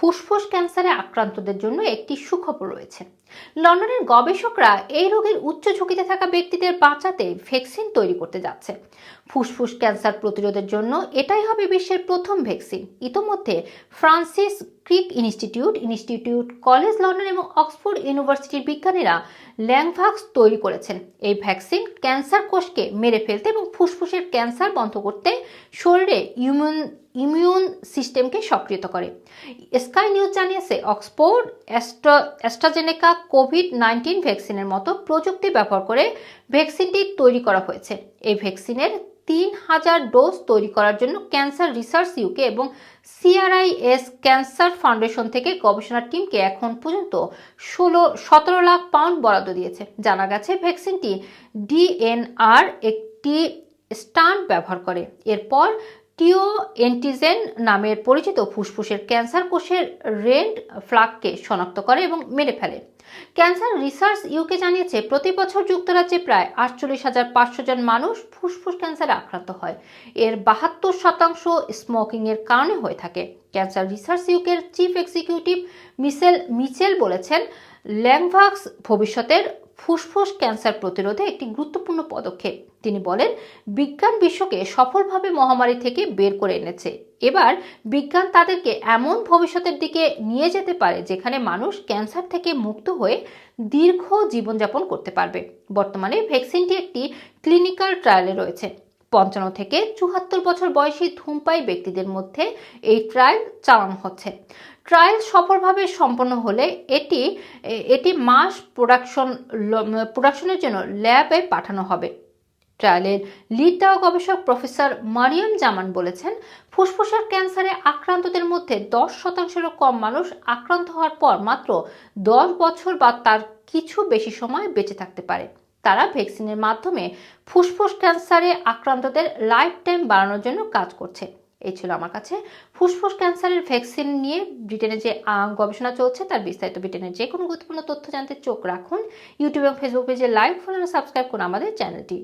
ফুসফুস ক্যান্সারে আক্রান্তদের জন্য একটি সুখবর রয়েছে। লন্ডনের গবেষকরা এই রোগের উচ্চ ঝুঁকিতে থাকা ব্যক্তিদের বাঁচাতে ভ্যাকসিন তৈরি করতে যাচ্ছে। ফুসফুস ক্যান্সার প্রতিরোধের জন্য এটাই হবে বিশ্বের প্রথম ভ্যাকসিন। ইতোমধ্যে Francis Crick Institute Institute college London এবং অক্সফোর্ড ইউনিভার্সিটির বিজ্ঞানীরা ল্যাংভাক্স তৈরি করেছেন। এই ভ্যাকসিন ক্যান্সার কোষকে মেরে ফেলতে এবং ফুসফুসের ক্যান্সার বন্ধ করতে শরীরে ইমিউন ইমিউন সিস্টেমকে সক্রিয়তা করে। স্কাই নিউজ জানিয়েছে, অক্সফোর্ড অ্যাস্ট্রাজেনেকা কোভিড নাইন্টিন ভ্যাকসিনের মতো প্রযুক্তি ব্যবহার করে ভ্যাকসিনটি তৈরি করা হয়েছে। এই ভ্যাকসিনের তিন হাজার ডোজ তৈরি করার জন্য ক্যান্সার রিসার্চ ইউকে এবং সিআরআইএস ক্যান্সার ফাউন্ডেশন থেকে গবেষণা টিমকে এখন পর্যন্ত ষোলো, সতেরো লাখ পাউন্ড বরাদ্দ দিয়েছে। জানা গেছে, ভ্যাকসিনটি ডিএনআর একটি স্টান্ট ব্যবহার করে। এরপর টিও এন্টিজেন নামের পরিচিত ফুসফুসের ক্যান্সার কোষের রেন্ট ফ্লাগকে শনাক্ত করে এবং মেরে ফেলে। ক্যান্সার রিসার্চ ইউকে জানিয়েছে, প্রতি বছর যুক্তরাজ্যে প্রায় আটচল্লিশ হাজার পাঁচশো জন মানুষ ফুসফুস ক্যান্সারে আক্রান্ত হয়। এর বাহাত্তর শতাংশ স্মোকিংয়ের কারণে হয়ে থাকে। ক্যান্সার রিসার্চ ইউকের চিফ এক্সিকিউটিভ মিসেল মিচেল বলেছেন, ল্যাংভাক্স ভবিষ্যতের ফুসফুস ক্যান্সার প্রতিরোধে একটি গুরুত্বপূর্ণ পদক্ষেপ। তিনি বলেন, বিজ্ঞান বিশ্বকে সফলভাবে মহামারী থেকে বের করে এনেছে। এবার বিজ্ঞান তাদেরকে এমন ভবিষ্যতের দিকে নিয়ে যেতে পারে যেখানে মানুষ ক্যান্সার থেকে মুক্ত হয়ে দীর্ঘ জীবনযাপন করতে পারবে। বর্তমানে ভ্যাকসিনটি একটি ক্লিনিক্যাল ট্রায়ালে রয়েছে। পঞ্চান্ন থেকে চুহাত্তর বছর বয়সী ধূমপাই ব্যক্তিদের মধ্যে এই ট্রায়াল চালানো হচ্ছে। ট্রায়াল সফলভাবে সম্পন্ন হলে এটি এটি মাস প্রোডাকশন প্রোডাকশনের জন্য ল্যাবে পাঠানো হবে। ট্রায়ালের লিড দেওয়া গবেষক প্রফেসর মারিয়াম জামান বলেছেন, ফুসফুসের ক্যান্সারে আক্রান্তদের মধ্যে দশ শতাংশেরও কম মানুষ আক্রান্ত হওয়ার পর মাত্র দশ বছর বা তার কিছু বেশি সময় বেঁচে থাকতে পারে। তারা ভ্যাকসিনের মাধ্যমে ফুসফুস ক্যান্সারে আক্রান্তদের লাইফ টাইম বাড়ানোর জন্য কাজ করছে। এই ছিল আমার কাছে। ফুসফুস ক্যান্সারের ভ্যাকসিন নিয়ে ব্রিটেনে যে গবেষণা চলছে, তার বিস্তারিত ব্রিটেনের যে কোনো গুরুত্বপূর্ণ তথ্য জানতে চোখ রাখুন। ইউটিউব এবং ফেসবুক পেজে লাইক ফলো সাবস্ক্রাইব করুন আমাদের চ্যানেলটি।